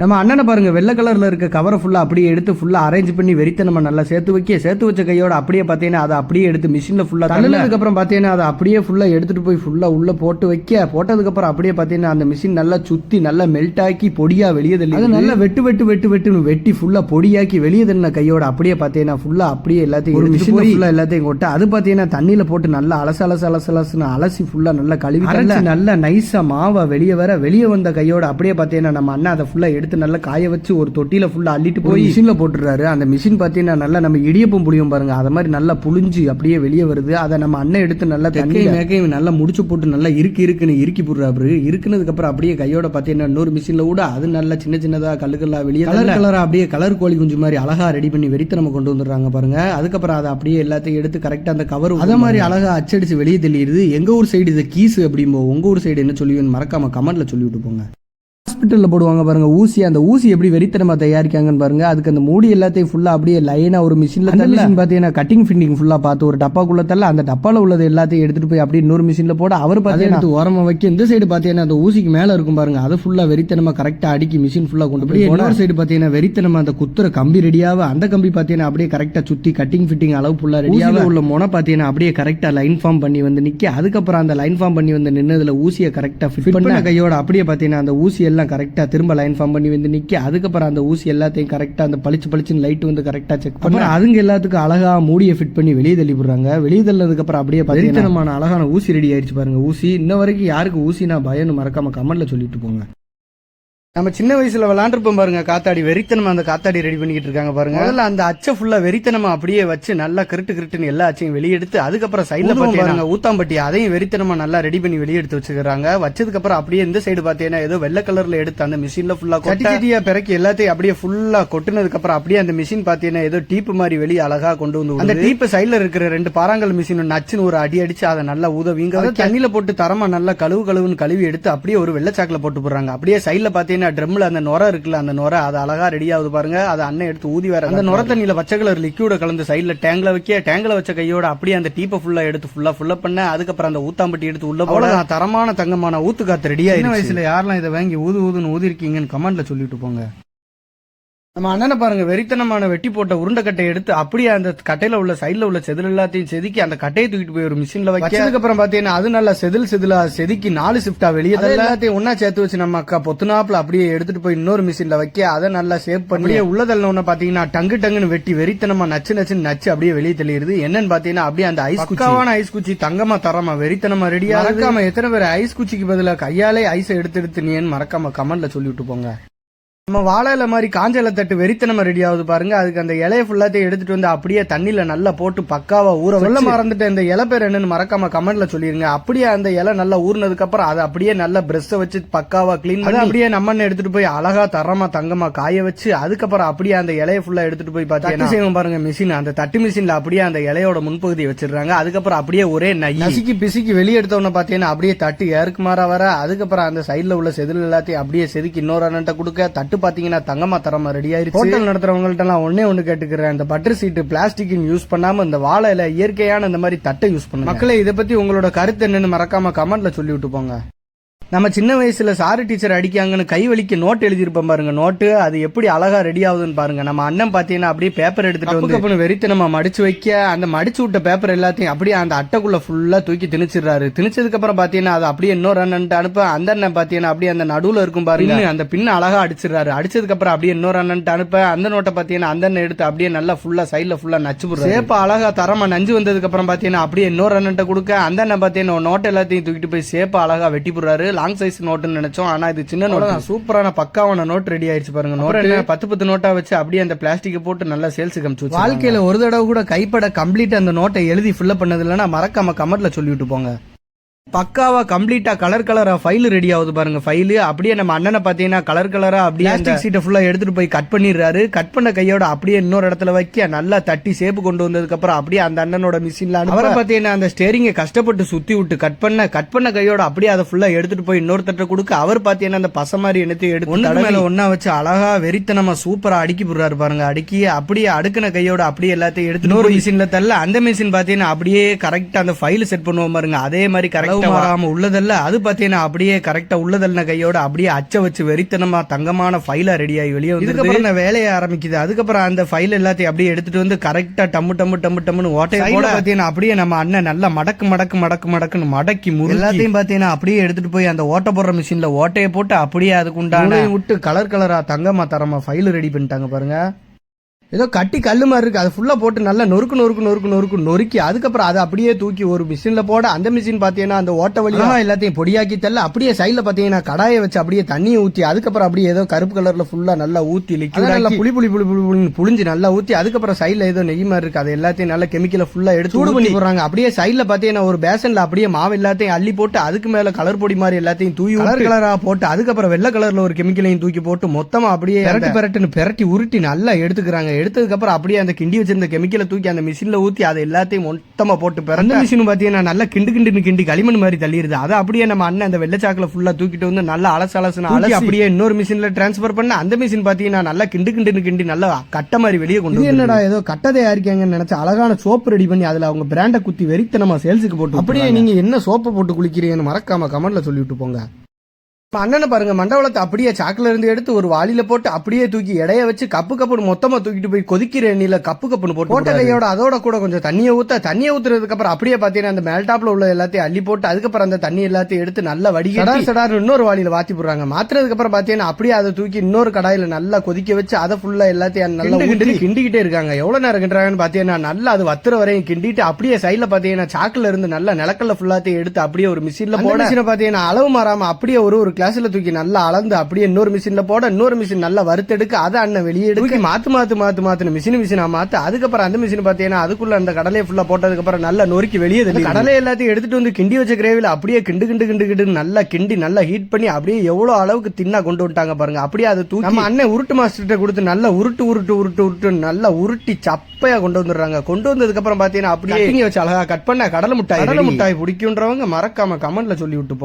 நம்ம அண்ணனை பாருங்க வெள்ளை கலர்ல இருக்க கவரை ஃபுல்லா அப்படியே எடுத்து ஃபுல்லா அரேஞ்ச் பண்ணி வெறித்த நம்ம நல்லா சேர்த்து வைக்க சேர்த்து வச்ச கையோட அப்படியே பார்த்தீங்கன்னா அதை அப்படியே எடுத்து மிஷினில் ஃபுல்லா தள்ளதுக்கு அப்புறம் பார்த்தீங்கன்னா அதை அப்படியே ஃபுல்லா எடுத்துட்டு போய் ஃபுல்லா உள்ள போட்டு வைக்க போட்டதுக்கு அப்புறம் அப்படியே பார்த்தீங்கன்னா அந்த மிஷின் நல்லா சுத்தி நல்லா மெல்ட் ஆக்கி பொடியா வெளியே தள்ளி அது நல்லா வெட்டு வெட்டு வெட்டு வெட்டுன்னு வெட்டி ஃபுல்லா பொடியாக்கி வெளியே தள்ளின கையோட அப்படியே பார்த்தீங்கன்னா ஃபுல்லா அப்படியே எல்லாத்தையும் ஒரு மிஷின் ஃபுல்லா எல்லாத்தையும் கொட்ட அது பார்த்தீங்கன்னா தண்ணியில போட்டு நல்லா அலச அலச அலச அலசுன்னு அலசி ஃபுல்லா நல்லா கழுவி நல்லா நைஸா மாவை வெளியே வர வெளியே வந்த கையோட அப்படியே பார்த்தீங்கன்னா நம்ம அண்ணன் அதை ஃபுல்லா எடுத்து நல்லா காய வச்சு ஒரு தொட்டியில ஃபுல்லா அள்ளிட்டு போய் மிஷின்ல போட்டுறாரு அந்த மிஷின் பார்த்தீங்கன்னா நல்லா நம்ம இடியப்பம் புளியும் பாருங்க. அதை மாதிரி நல்லா புளிஞ்சு அப்படியே வெளியே வருது. அதை நம்ம அண்ணன் எடுத்து நல்லா தண்ணி மேக்கையும் நல்லா முடிச்சு போட்டு நல்லா இருக்கு இருக்குன்னு இறுக்கி போடுறாரு இருக்குனதுக்கு அப்புறம் அப்படியே கையோட பார்த்தீங்கன்னா இன்னொரு மிஷின்ல கூட அது நல்லா சின்ன சின்னதா கல்லுக்கல்லா வெளியே கலர் கலரா அப்படியே கலர் கோழி குஞ்சு மாதிரி அழகா ரெடி பண்ணி வெறித்தனமா கொண்டு வந்துடுறாங்க பாருங்க. அதுக்கப்புறம் அதை அப்படியே எல்லாத்தையும் எடுத்து கரெக்டா அந்த கவர் அத மாதிரி அழகா அச்சடிச்சு வெளியே தெளியுது எங்க ஊர் சைடு இது கீஸ் அப்படிம்போ உங்க ஊர் சைடு என்ன சொல்லுவீங்கன்னு மறக்காம கமெண்ட்ல சொல்லி விட்டு போங்க. ஹாஸ்பிட்டலில் போடுவாங்க பாருங்க. ஊசி அந்த ஊசி எப்படி வெறித்தனமா தயாரிக்காங்கன்னு பாருங்க. அதுக்கு அந்த மூடி எல்லாத்தையும் ஃபுல்லா அப்படியே லைனா ஒரு மிஷின்ல மிஷின் பார்த்தீங்கன்னா கட்டிங் ஃபிண்டிங் ஃபுல்லா பார்த்து ஒரு டப்பாக்குள்ள தள்ள அந்த டப்பால உள்ளது எல்லாத்தையும் எடுத்துட்டு போய் அப்படியே இன்னொரு மிஷின்ல போட அவர் பார்த்தீங்கன்னா ஓரமா வைக்க இந்த சைடு பார்த்தீங்கன்னா அந்த ஊசிக்கு மேல இருக்கும் பாருங்க. அதை ஃபுல்லா வெறித்தனமா கரெக்டா அடுக்கி மிஷின் ஃபுல்லா கொண்டு போய் இன்னொரு சைடு பார்த்தீங்கன்னா வெறித்தனமா அந்த குத்துற கம்பி ரெடியாவ அந்த கம்பி பார்த்தீங்கன்னா அப்படியே கரெக்டா சுத்தி கட்டிங் ஃபிட்டிங் அளவு ஃபுல்லா ரெடியாக உள்ள முனை பார்த்தீங்கன்னா அப்படியே கரெக்டா லைன் ஃபார்ம் பண்ணி வந்து நிக்க. அதுக்கப்புறம் அந்த லைன் ஃபார்ம் பண்ணி வந்து நின்னதுல ஊசியை கரெக்டா ஃபிட் பண்ண கையோட அப்படியே பார்த்தீங்கன்னா அந்த ஊசி எல்லாம் கரெக்டா திரும்ப லைன் ஃபார்ம் பண்ணி வந்து நிக்க அதுக்கப்புறம் அந்த ஊசி எல்லாத்தையும் கரெக்டா அந்த பளிச்சு பளிச்சுன்னு லைட் வந்து கரெக்டா செக் பண்ணி அதுங்க எல்லாத்துக்கும் அழகா மூடியை ஃபிட் பண்ணி வெளியே தள்ளி போடுறாங்க வெளியே தள்ளதுக்கு அப்புறம் அப்படியே பரித்தனமான அழகான ஊசி ரெடி ஆயிடுச்சு பாருங்க. ஊசி இன்ன வரைக்கும் யாருக்கு ஊசினா பயம்னு மறக்காம கமெண்ட்ல சொல்லிட்டு போங்க. நம்ம சின்ன வயசுல விளாண்டுருப்போம் பாருங்க காத்தாடி. வெறித்தனமா அந்த காத்தாடி ரெடி பண்ணிக்கிட்டு இருக்காங்க பாருங்க. முதல்ல அந்த அச்சை ஃபுல்லா வெறித்தனமா அப்படியே வச்சு நல்லா கிருட்டு கிருட்டுன்னு எல்லா அச்சையும் வெளியெடுத்து அதுக்கப்புறம் சைடுல பாருங்க. ஊத்தாம்பட்டி அதையும் வெறித்தனமா நல்லா ரெடி பண்ணி வெளியெடுத்து வச்சுக்கிறாங்க. வச்சதுக்கு அப்புறம் அப்படியே இந்த சைடு பாத்தீங்கன்னா ஏதோ வெள்ளை கலர்ல எடுத்து அந்த மிஷின்ல ஃபுல்லா கட்டி. கட்டியா பிறக்கி எல்லாத்தையும் அப்படியே ஃபுல்லா கொட்டுனதுக்கு அப்புறம் அப்படியே அந்த மிஷின் பாத்தீங்கன்னா ஏதோ டீப் மாதிரி வெளியே அழகா கொண்டு வந்து அந்த டீப் சைடுல இருக்கிற ரெண்டு பாறாங்கல் மிஷின் நச்சுன்னு ஒரு அடி அடிச்சு அதை நல்லா உதவிங்க தண்ணியில போட்டு தரமா நல்லா கழுவு கழுவுன்னு கழுவி எடுத்து அப்படியே ஒரு வெள்ளச்சாக்கில போட்டு போடுறாங்க. அப்படியே சைடுல பாத்தீங்கன்னா ட்ரம்ல அந்த நுர இருக்குல்ல அந்த நுர அது அழகா ரெடி ஆகுது பாருங்க. அதை அண்ணன் எடுத்து ஊதி வேற அந்த நுர தண்ணியில பச்சை கலர் லிக்யூட கலந்து சைடுல டேங்க்ல வைக்க டேங்க்ல வச்ச கையோட அப்படியே அந்த டீப்பை ஃபுல்லா எடுத்து ஃபுல்லா ஃபுல்லா பண்ண அதுக்கப்புறம் அந்த ஊத்தாம்பட்டி எடுத்து உள்ள போட. தரமான தங்கமான ஊத்து காத்து ரெடியா சின்ன வயசுல யாரெல்லாம் இதை வாங்கி ஊது ஊதுன்னு ஊதி இருக்கீங்கன்னு கமெண்ட்ல சொல்லிட்டு போங்க. நம்ம அண்ணனை பாருங்க வெறித்தனமான வெட்டி போட்ட உருண்டை கட்டையை எடுத்து அப்படியே அந்த கட்டையில உள்ள சைடுல உள்ள செதில் எல்லாத்தையும் செதுக்கி அந்த கட்டையை தூக்கிட்டு போய் ஒரு மிஷின்ல வைக்க அப்புறம் பாத்தீங்கன்னா அது நல்லா செதில் செதிலா செதுக்கி நாலு ஷிஃப்டா வெளியே எல்லாத்தையும் ஒன்னா சேர்த்து வச்சு நம்ம அக்கா பொத்துனாப்புல அப்படியே எடுத்துட்டு போய் இன்னொரு மிஷின்ல வைக்க அதை நல்லா சேவ் பண்ணி உள்ளதல்ல ஒண்ணு பாத்தீங்கன்னா டங்கு டங்குன்னு வெட்டி வெறித்தனமா நச்சு நச்சுன்னு நச்சு அப்படியே வெளியே தெளியுது என்னன்னு பாத்தீங்கன்னா அப்படியே அந்த ஐஸ் குச்சிவான ஐஸ் குச்சி தங்கமா தரமா வெறித்தனமா ரெடியா மறக்காம எத்தனை பேர் ஐஸ் குச்சிக்கு பதிலா கையாலே ஐஸ் எடுத்து எடுத்து நீன்னு மறக்காம கமெண்ட்ல சொல்லிவிட்டு போங்க. நம்ம வாழை இலை மாதிரி காஞ்ச இலை தட்டு வெறித்தனமா ரெடி ஆகுது பாருங்க. அதுக்கு அந்த இலைய ஃபுல்லாத்தையும் எடுத்துட்டு வந்து அப்படியே தண்ணியில நல்லா போட்டு பக்காவா ஊற சொல்ல மறந்துட்டு இந்த இலை பேர் என்னன்னு மறக்காம கமெண்ட்ல சொல்லிருங்க. அப்படியே அந்த இலை நல்லா ஊறினதுக்கு அப்புறம் அதை அப்படியே நல்லா பிரஷ் வச்சு பக்காவா க்ளீன் பண்ணி அப்படியே நம்ம எடுத்துட்டு போய் அழகா தரமா தங்கமா காய வச்சு அதுக்கப்புறம் அப்படியே அந்த இலைய ஃபுல்லா எடுத்துட்டு போய் பார்த்தீங்கன்னா செய்வோம் பாருங்க மிஷின் அந்த தட்டு மிஷின்ல அப்படியே அந்த இலையோட முன்பகுதியை வச்சிடுறாங்க. அதுக்கப்புறம் அப்படியே ஒரே நசுக்கி பிசுக்கி வெளியே எடுத்தவன பாத்தீங்கன்னா அப்படியே தட்டு ஏருக்கு மாறா வர. அதுக்கப்புறம் அந்த சைடுல உள்ள செதில் எல்லாத்தையும் அப்படியே செதுக்கி இன்னொரு அண்ணன்ட்ட கொடுக்க தட்டு பாத்தீங்கன்னா தங்கமா தரமா ரெடி ஆயிருச்சு. ஹோட்டல் நடத்துறவங்கள்ட்ட எல்லாம் ஒன்னே ஒண்ணு கேட்டுக்கிறேன். இந்த பட்டர் சீட்டு பிளாஸ்டிக் யூஸ் பண்ணாம இந்த வாழை இலை இயற்கையான இந்த மாதிரி தட்டை யூஸ் பண்ணுங்க. மக்களே இதை பத்தி உங்களோட கருத்து என்னன்னு மறக்காம கமெண்ட்ல சொல்லி விட்டு போங்க. நம்ம சின்ன வயசுல சாரு டீச்சர் அடிக்காங்கன்னு கை வலிக்கு நோட் எழுதியிருப்போம் பாருங்க. நோட்டு அது எப்படி அழகா ரெடி ஆகுதுன்னு பாருங்க. நம்ம அண்ணன் பாத்தீங்கன்னா அப்படியே பேப்பர் எடுத்துட்டு வந்து கப்புனு வெறித்து நம்ம மடிச்சு வைக்க அந்த மடிச்சு விட்ட பேப்பர் எல்லாத்தையும் அப்படியே அந்த அட்டைக்குள்ள ஃபுல்லா தூக்கி திணிச்சிடுறாரு. திணிச்சதுக்கு அப்புறம் பாத்தீங்கன்னா அது அப்படியே இன்னொரு அண்ணன் அனுப்ப அந்த அண்ணன் பாத்தீங்கன்னா அப்படியே அந்த நடுவுல இருக்கும் பாருங்க. அந்த பின்ன அழகா அடிச்சிடுறாரு. அடிச்சதுக்கு அப்புறம் அப்படியே இன்னொரு அண்ணன் அனுப்ப அந்த நோட்டை பாத்தீங்கன்னா அந்த அண்ணன் எடுத்து அப்படியே நல்லா ஃபுல்லா சைட்ல ஃபுல்லா நச்சு போடுறாரு சேப்ப அழகா தரமா நஞ்சு வந்ததுக்கு அப்புறம் பாத்தீங்கன்னா அப்படியே இன்னொரு அண்ணன் கொடுக்க அந்த அண்ணன் பாத்தீங்கன்னா நோட் எல்லாத்தையும் தூக்கிட்டு போய் சேப்ப அழகா வெட்டி போடுறாரு. லாங் சைஸ் நோட்டுன்னு நினைச்சோம். ஆனா இது சின்ன நோட் சூப்பரான பக்காவான நோட் ரெடி ஆயிடுச்சு பாருங்க. நோட் பத்து பத்து நோட்டா வச்சு அப்படியே அந்த பிளாஸ்டிக் போட்டு நல்லா சேல்ஸ் கமிச்சு வாழ்க்கையில ஒரு தடவை கூட கைப்பட கம்ப்ளீட் அந்த நோட்டை எழுதி ஃபில்அப் பண்ணது இல்லைன்னா மறக்காம கமெண்ட்ல சொல்லிவிட்டு போங்க. பக்காவா கம்ப்ளீட்டா கலர் கலரா ஃபைல் ரெடி ஆகுது பாருங்க. ஃபைல் அப்படியே நம்ம அண்ணனை பாத்தீங்கன்னா கலர் கலரா அப்படியே பிளாஸ்டிக் சீட்டை ஃபுல்லா எடுத்துட்டு போய் கட் பண்ணிடுறாரு. கட் பண்ண கையோட அப்படியே இன்னொரு இடத்துல வைக்க நல்லா தட்டி சேப்பு கொண்டு வந்ததுக்கு அப்புறம் அப்படியே அந்த அண்ணனோட மிஷின்ல அவரை பாத்தீங்கன்னா அந்த ஸ்டேரிங்கை கஷ்டப்பட்டு சுத்தி விட்டு கட் பண்ண கட் பண்ண கையோட அப்படியே அதை ஃபுல்லா எடுத்துட்டு போய் இன்னொருத்தட்ட கொடுக்க அவர் பாத்தீங்கன்னா அந்த பச மாதிரி என்னத்தையும் எடுத்து ஒண்ணு மேல ஒன்னா வச்சு அழகா வெறித்தனமா சூப்பரா அடுக்கி போடுறாரு பாருங்க. அடுக்கி அப்படியே அடுக்கின கையோட அப்படியே எல்லாத்தையும் எடுத்து இன்னொரு மிஷின்ல தள்ள அந்த மிஷின் பாத்தீங்கன்னா அப்படியே கரெக்டா அந்த ஃபைல் செட் பண்ணுவோம் பாருங்க. அதே மாதிரி கரெக்டா களவு மாறாம உள்ளதல்ல அது பாத்தீங்கன்னா அப்படியே கரெக்டா உள்ளதல்ன கையோட அப்படியே அச்ச வச்சு வெறித்தனமா தங்கமான ஃபைலா ரெடி ஆகி வெளியே வந்து இதுக்கப்புறம் இந்த வேலையை ஆரம்பிக்குது. அதுக்கப்புறம் அந்த ஃபைல் எல்லாத்தையும் அப்படியே எடுத்துட்டு வந்து கரெக்டா டம்மு டம்மு டம்மு டம்முன்னு ஓட்டையை போட பாத்தீங்கன்னா அப்படியே நம்ம அண்ணன் நல்லா மடக்கு மடக்கு மடக்கு மடக்குன்னு மடக்கி முறு எல்லாத்தையும் பாத்தீங்கன்னா அப்படியே எடுத்துட்டு போய் அந்த ஓட்ட போடுற மிஷின்ல ஓட்டையை போட்டு அப்படியே அதுக்கு உண்டான விட்டு கலர் கலரா தங்கமா தரமா ஃபைல் ரெடி பண்ணிட்டாங்க பாருங்க. ஏதோ கட்டி கல்லு மாதிரி இருக்கு. அதை ஃபுல்லா போட்டு நல்லா நொறுக்கு நொறுக்கு நொறுக்கு நொறுக்கு நொறுக்கி அதுக்கப்புறம் அதை அப்படியே தூக்கி ஒரு மிஷின்ல போட அந்த மிஷின் பாத்தீங்கன்னா அந்த ஓட்ட வழியா எல்லாத்தையும் பொடியாக்கி தள்ள அப்படியே சைடுல பாத்தீங்கன்னா கடாயை வச்சு அப்படியே தண்ணியை ஊத்தி அதுக்கப்புறம் அப்படியே ஏதோ கருப்பு கலர்ல ஃபுல்லா நல்லா ஊத்தி லிக்விட் நல்லா புளி புளி புளி புளி புளின்னு புளிஞ்சு நல்லா ஊத்தி அதுக்கப்புறம் சைடுல ஏதோ நெய் மாதிரி இருக்கு. அது எல்லாத்தையும் நல்லா கெமிக்கல ஃபுல்லா எடுத்து சூடு பண்ணி போடுறாங்க. அப்படியே சைடுல பாத்தீங்கன்னா ஒரு பேசன்ல அப்படியே மாவு எல்லாத்தையும் அள்ளி போட்டு அதுக்கு மேல கலர் பொடி மாதிரி எல்லாத்தையும் தூவி கலர் கலரா போட்டு அதுக்கப்புறம் வெள்ளை கலர்ல ஒரு கெமிக்கலையும் தூக்கி போட்டு மொத்தமா அப்படியே பெரட்டு பெரட்டுன்னு பெரட்டி உருட்டி நல்லா எடுத்துக்கிறாங்க. எடுத்ததுக்கு அப்புறம் அப்படியே அந்த கிண்டி வச்சிருந்த கெமிக்கலை தூக்கி அந்த மிஷின்ல ஊத்தி அதை எல்லாத்தையும் மொத்தமா போட்டு பிறந்த மிஷின் பாத்தீங்கன்னா நல்லா கிண்டு கிண்டு கிண்டி களிமண் மாதிரி தள்ளிடுது அதை அப்படியே நம்ம அண்ணன் அந்த வெள்ளச்சாக்குல ஃபுல்லா தூக்கிட்டு வந்து நல்லா அலசு அலசுன்னு அலசி அப்படியே இன்னொரு மிஷின்ல டிரான்ஸ்ஃபர் பண்ண அந்த மிஷின் பாத்தீங்கன்னா நல்லா கிண்டு கிண்டு கிண்டி நல்லா கட்ட மாதிரி வெளியே கொண்டு என்னடா ஏதோ கட்டதை யாரிக்காங்கன்னு நினைச்ச அழகான சோப்பு ரெடி பண்ணி அதுல அவங்க பிராண்டை குத்தி வெறித்தனமா சேல்ஸுக்கு போட்டு அப்படியே நீங்க என்ன சோப்பை போட்டு குளிக்கிறீங்கன்னு மறக்காம கமெண்ட்ல சொல்லிவிட்டு போங்க. அண்ணனை பாருங்க மண்டபத்தை அப்படியே சாக்குல இருந்து எடுத்து ஒரு வாளியில போட்டு அப்படியே தூக்கி எடைய வச்சு கப்பு கப்புன்னு மொத்தமா தூக்கிட்டு போய் கொதிக்கிற எண்ணெயில கப்பு கப்புன்னு போட்டு போட்ட கையோட அதோட கூட கொஞ்சம் தண்ணியை ஊத்த தண்ணியை ஊத்துறதுக்கு அப்புறம் அப்படியே பாத்தீங்கன்னா அந்த மேல்டாப்ல உள்ள எல்லாத்தையும் அள்ளி போட்டு அதுக்கப்புறம் அந்த தண்ணி எல்லாத்தையும் எடுத்து நல்லா வடிகட்டி சடார் இன்னொரு வாளியில வாத்தி போடுறாங்க. மாத்துறதுக்கு அப்புறம் பாத்தீங்கன்னா அப்படியே அதை தூக்கி இன்னொரு கடாயில நல்லா கொதிக்க வச்சு அதை ஃபுல்லா எல்லாத்தையும் நல்லா கிண்டிக்கிட்டே இருக்காங்க. எவ்வளவு நேரம் கிண்டுறாங்கன்னு பாத்தீங்கன்னா நல்லா அது வத்துற வரையும் கிண்டிட்டு அப்படியே சைடுல பாத்தீங்கன்னா சாக்குல இருந்து நல்லா நிலக்கல்ல ஃபுல்லாத்தையும் எடுத்து அப்படியே ஒரு மிஷின்ல போட பாத்தீங்கன்னா அளவு மாறாம அப்படியே ஒரு ஒரு கிளாஸ்ல தூக்கி நல்லா அளந்து அப்படியே இன்னொரு மிஷின்ல போட இன்னொரு மிஷின் நல்லா வறுத்தெடுக்க அதை அண்ணன் வெளியே எடுக்க மாத்து மாத்து மாத்து மாத்து மிஷின் மிஷினா மாத்து. அதுக்கப்புறம் அந்த மிஷின் பாத்தீங்கன்னா அதுக்குள்ள அந்த கடலையை ஃபுல்லா போட்டதுக்கு அப்புறம் நல்லா நொறுக்கி வெளியே தள்ளி கடலை எல்லாத்தையும் எடுத்துட்டு வந்து கிண்டி வச்ச கிரேவில அப்படியே கிண்டு கிண்டு கிண்டு கிண்டு நல்லா கிண்டி நல்லா ஹீட் பண்ணி அப்படியே எவ்வளவு அளவுக்கு தின்னா கொண்டு வந்துட்டாங்க பாருங்க. அப்படியே அதை தூக்கி நம்ம அண்ணன் உருட்டு மாஸ்டர்கிட்ட கொடுத்து நல்லா உருட்டு உருட்டு உருட்டு உருட்டு நல்லா உருட்டி சப்பையா கொண்டு வந்துடுறாங்க. கொண்டு வந்ததுக்கு அப்புறம் பாத்தீங்கன்னா அப்படியே வச்சு அழகா கட் பண்ண கடலை முட்டாய் கடலை முட்டாய் பிடிக்குன்றவங்க மறக்காம கமெண்ட்ல சொல்லி விட்டு போங்க